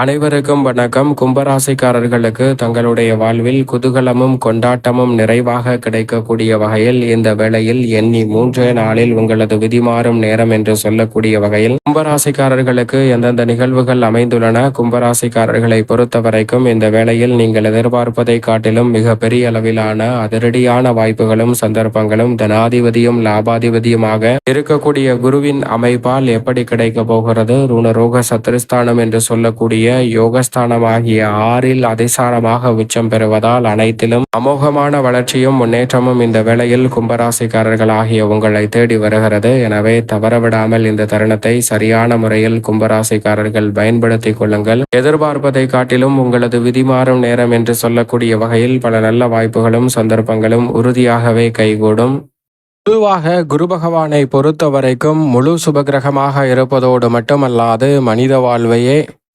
அனைவருக்கும் வணக்கம். கும்பராசிக்காரர்களுக்கு தங்களுடைய வாழ்வில் குதூகலமும் கொண்டாட்டமும் நிறைவாக கிடைக்கக்கூடிய வகையில் இந்த வேளையில் எண்ணி மூன்றே நாளில் உங்களது விதிமாறும் நேரம் என்று சொல்லக்கூடிய வகையில் கும்பராசிக்காரர்களுக்கு எந்தெந்த நிகழ்வுகள் அமைந்துள்ளன கும்பராசிக்காரர்களை பொறுத்த வரைக்கும் இந்த வேளையில் நீங்கள் எதிர்பார்ப்பதை காட்டிலும் மிக பெரிய அளவிலான அதிரடியான வாய்ப்புகளும் சந்தர்ப்பங்களும் தனாதிபதியும் லாபாதிபதியுமாக இருக்கக்கூடிய குருவின் அமைப்பால் எப்படி கிடைக்க போகிறது? ருணரோக சத்திரஸ்தானம் என்று சொல்லக்கூடிய கூடிய யோகஸ்தானமாகிய ஆறில் அதிசாரமாக உச்சம் பெறுவதால் அனைத்திலும் அமோகமான வளர்ச்சியும் முன்னேற்றமும் இந்த வேளையில் கும்பராசிக்காரர்கள் ஆகிய உங்களை தேடி வருகிறது. எனவே தவறவிடாமல் இந்த தருணத்தை சரியான முறையில் கும்பராசிக்காரர்கள் பயன்படுத்திக் கொள்ளுங்கள். எதிர்பார்ப்பதை காட்டிலும் உங்களது விதிமாறும் நேரம் என்று சொல்லக்கூடிய வகையில் பல நல்ல வாய்ப்புகளும் சந்தர்ப்பங்களும் உறுதியாகவே கைகூடும். பொதுவாக குரு பகவானை பொறுத்த வரைக்கும் முழு சுபகிரகமாக இருப்பதோடு மட்டுமல்லாது மனித வாழ்வையே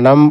प्राणम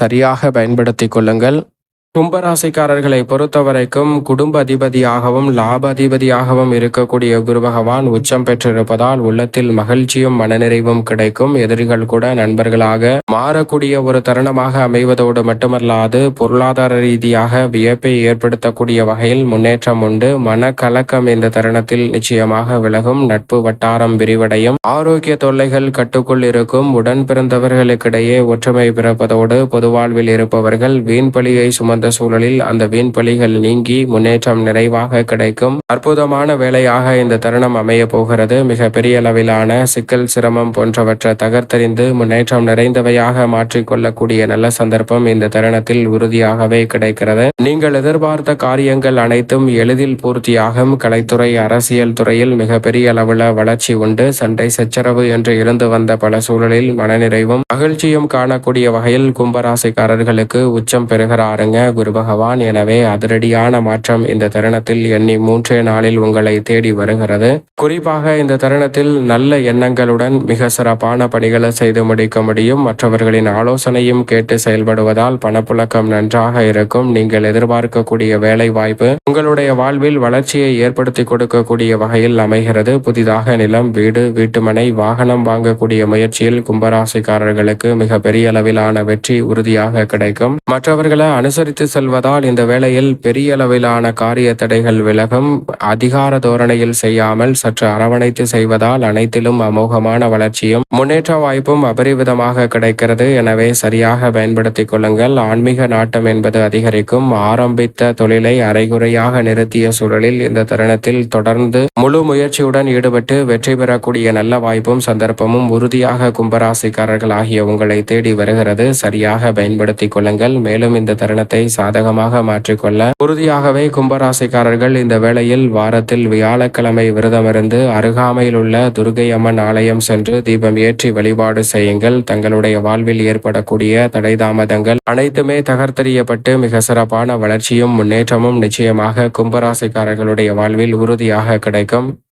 சரியாக பயன்படுத்திக் கொள்ளுங்கள். கும்பராசிக்காரர்களை பொறுத்தவரைக்கும் குடும்ப அதிபதியாகவும் லாப அதிபதியாகவும் இருக்கக்கூடிய குரு பகவான் உச்சம் பெற்றிருப்பதால் உள்ளத்தில் மகிழ்ச்சியும் மனநிறைவும் கிடைக்கும். எதிரிகள் கூட நண்பர்களாக மாறக்கூடிய ஒரு தருணமாக அமைவதோடு மட்டுமல்லாது பொருளாதார ரீதியாக வியப்பை ஏற்படுத்தக்கூடிய வகையில் முன்னேற்றம் உண்டு. மன கலக்கம் இந்த தருணத்தில் நிச்சயமாக விலகும். நட்பு வட்டாரம் விரிவடையும். ஆரோக்கிய தொல்லைகள் கட்டுக்குள் இருக்கும். உடன் பிறந்தவர்களுக்கிடையே ஒற்றுமை பிறப்பதோடு பொதுவாழ்வில் இருப்பவர்கள் வீண் பழியை சூழலில் அந்த வீண் பலிகள் நீங்கி முன்னேற்றம் நிறைவாக கிடைக்கும். அற்புதமான வேலையாக இந்த தருணம் அமைய போகிறது. மிக பெரிய அளவிலான சிக்கல் சிரமம் போன்றவற்றை தகர்த்தறிந்து முன்னேற்றம் நிறைந்தவையாக மாற்றிக்கொள்ளக்கூடிய நல்ல சந்தர்ப்பம் இந்த தருணத்தில் உறுதியாகவே கிடைக்கிறது. நீங்கள் எதிர்பார்த்த காரியங்கள் அனைத்தும் எளிதில் பூர்த்தியாகும். கலைத்துறை அரசியல் துறையில் மிக பெரிய அளவுல வளர்ச்சி உண்டு. சண்டை சச்சரவு என்று இருந்து வந்த பல சூழலில் மனநிறைவும் மகிழ்ச்சியும் காணக்கூடிய வகையில் கும்பராசிக்காரர்களுக்கு உச்சம் பெறுகிறாருங்க. குரு பகவான் எனவே அதிரடியான மாற்றம் இந்த தருணத்தில் எண்ணி மூன்றே நாளில் உங்களை தேடி வருகிறது. குறிப்பாக இந்த தருணத்தில் நல்ல எண்ணங்களுடன் மிக சிறப்பான பணிகளை செய்து முடிக்க முடியும். மற்றவர்களின் ஆலோசனையும் கேட்டு செயல்படுவதால் பணப்புழக்கம் நன்றாக இருக்கும். நீங்கள் எதிர்பார்க்கக்கூடிய வேலை வாய்ப்பு உங்களுடைய வாழ்வில் வளர்ச்சியை ஏற்படுத்தி கொடுக்கக்கூடிய வகையில் அமைகிறது. புதிதாக நிலம் வீடு வீட்டுமனை வாகனம் வாங்கக்கூடிய முயற்சியில் கும்பராசிக்காரர்களுக்கு மிக பெரிய அளவிலான வெற்றி உறுதியாக கிடைக்கும். மற்றவர்களை அனுசரித்து செல்வதால் இந்த வேளையில் பெரிய அளவிலான காரிய தடைகள் விலகும். அதிகார தோரணையில் செய்யாமல் சற்று அரவணைத்து செய்வதால் அனைத்திலும் அமோகமான வளர்ச்சியும் முன்னேற்ற வாய்ப்பும் அபரிவிதமாக கிடைக்கிறது. எனவே சரியாக பயன்படுத்திக் கொள்ளுங்கள். ஆன்மீக நாட்டம் என்பது அதிகரிக்கும். ஆரம்பித்த தொழிலை அரைகுறையாக நிறுத்திய சூழலில் இந்த தருணத்தில் தொடர்ந்து முழு முயற்சியுடன் ஈடுபட்டு வெற்றி பெறக்கூடிய நல்ல வாய்ப்பும் சந்தர்ப்பமும் உறுதியாக கும்பராசிக்காரர்கள் ஆகிய உங்களை தேடி வருகிறது. சரியாக பயன்படுத்திக் கொள்ளுங்கள். மேலும் இந்த தருணத்தை சாதகமாக மாற்றிக்கொள்ள உறுதியாகவே கும்பராசிக்காரர்கள் இந்த வேளையில் வாரத்தில் வியாழக்கிழமை விரதமிருந்து அருகாமையில் உள்ள துர்கை அம்மன் ஆலயம் சென்று தீபம் ஏற்றி வழிபாடு செய்யுங்கள். தங்களுடைய வாழ்வில் ஏற்படக்கூடிய தடை தாமதங்கள் அனைத்துமே தகர்த்தெறியப்பட்டு மிக சிறப்பான வளர்ச்சியும் முன்னேற்றமும் நிச்சயமாக கும்பராசிக்காரர்களுடைய வாழ்வில் உறுதியாக கிடைக்கும்.